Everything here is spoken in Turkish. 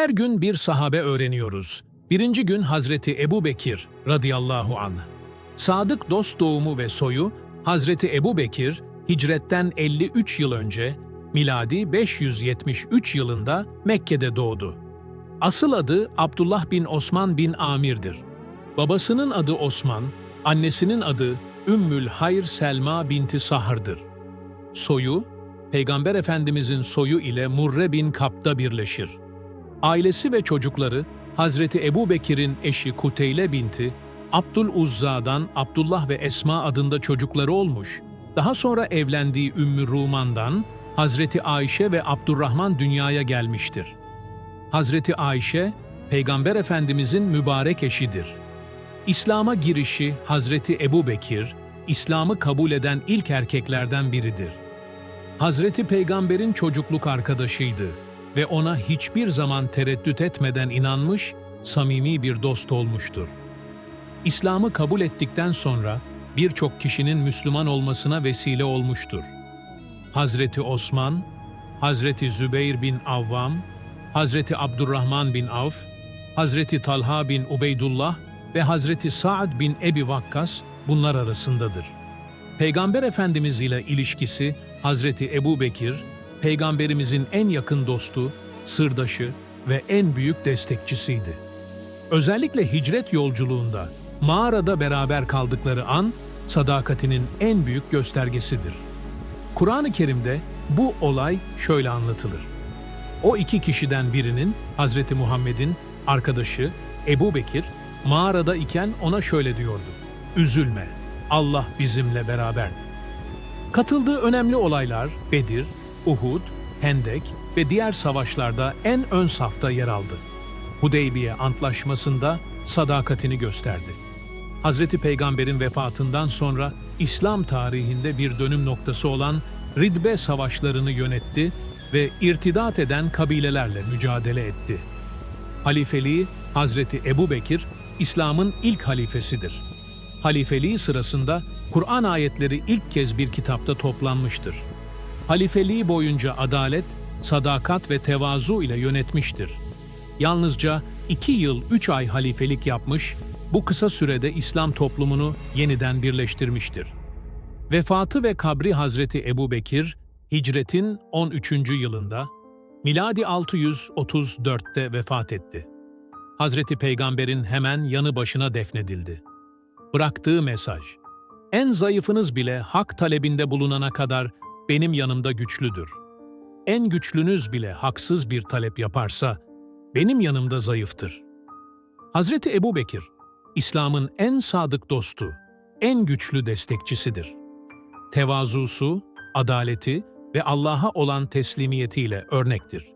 Her gün bir sahabe öğreniyoruz. Birinci gün Hazreti Ebu Bekir radıyallahu anh. Sadık dost doğumu ve soyu Hazreti Ebu Bekir hicretten 53 yıl önce miladi 573 yılında Mekke'de doğdu. Asıl adı Abdullah bin Osman bin Amir'dir. Babasının adı Osman, annesinin adı Ümmül Hayr Selma binti Sahr'dır. Soyu, Peygamber Efendimizin soyu ile Murre bin Kap'ta birleşir. Ailesi ve çocukları Hazreti Ebu Bekir'in eşi Kuteyle binti, Abdul Uzza'dan Abdullah ve Esma adında çocukları olmuş. Daha sonra evlendiği Ümmü Ruman'dan Hazreti Ayşe ve Abdurrahman dünyaya gelmiştir. Hazreti Ayşe, Peygamber Efendimizin mübarek eşidir. İslam'a girişi Hazreti Ebu Bekir, İslam'ı kabul eden ilk erkeklerden biridir. Hazreti Peygamber'in çocukluk arkadaşıydı ve ona hiçbir zaman tereddüt etmeden inanmış, samimi bir dost olmuştur. İslam'ı kabul ettikten sonra birçok kişinin Müslüman olmasına vesile olmuştur. Hazreti Osman, Hazreti Zübeyir bin Avvam, Hazreti Abdurrahman bin Avf, Hazreti Talha bin Ubeydullah ve Hazreti Sa'd bin Ebi Vakkas bunlar arasındadır. Peygamber Efendimiz ile ilişkisi Hazreti Ebu Bekir, Peygamberimizin en yakın dostu, sırdaşı ve en büyük destekçisiydi. Özellikle hicret yolculuğunda mağarada beraber kaldıkları an sadakatinin en büyük göstergesidir. Kur'an-ı Kerim'de bu olay şöyle anlatılır. O iki kişiden birinin Hazreti Muhammed'in arkadaşı Ebu Bekir mağarada iken ona şöyle diyordu. Üzülme, Allah bizimle beraber. Katıldığı önemli olaylar Bedir, Uhud, Hendek ve diğer savaşlarda en ön safta yer aldı. Hudeybiye Antlaşması'nda sadakatini gösterdi. Hazreti Peygamber'in vefatından sonra İslam tarihinde bir dönüm noktası olan Ridbe savaşlarını yönetti ve irtidat eden kabilelerle mücadele etti. Halifeliği Hazreti Ebu Bekir, İslam'ın ilk halifesidir. Halifeliği sırasında Kur'an ayetleri ilk kez bir kitapta toplanmıştır. Halifeliği boyunca adalet, sadakat ve tevazu ile yönetmiştir. Yalnızca iki yıl üç ay halifelik yapmış, bu kısa sürede İslam toplumunu yeniden birleştirmiştir. Vefatı ve kabri Hazreti Ebu Bekir, hicretin 13. yılında, miladi 634'te vefat etti. Hazreti Peygamber'in hemen yanı başına defnedildi. Bıraktığı mesaj, en zayıfınız bile hak talebinde bulunana kadar benim yanımda güçlüdür. En güçlünüz bile haksız bir talep yaparsa, benim yanımda zayıftır. Hazreti Ebu Bekir, İslam'ın en sadık dostu, en güçlü destekçisidir. Tevazusu, adaleti ve Allah'a olan teslimiyetiyle örnektir.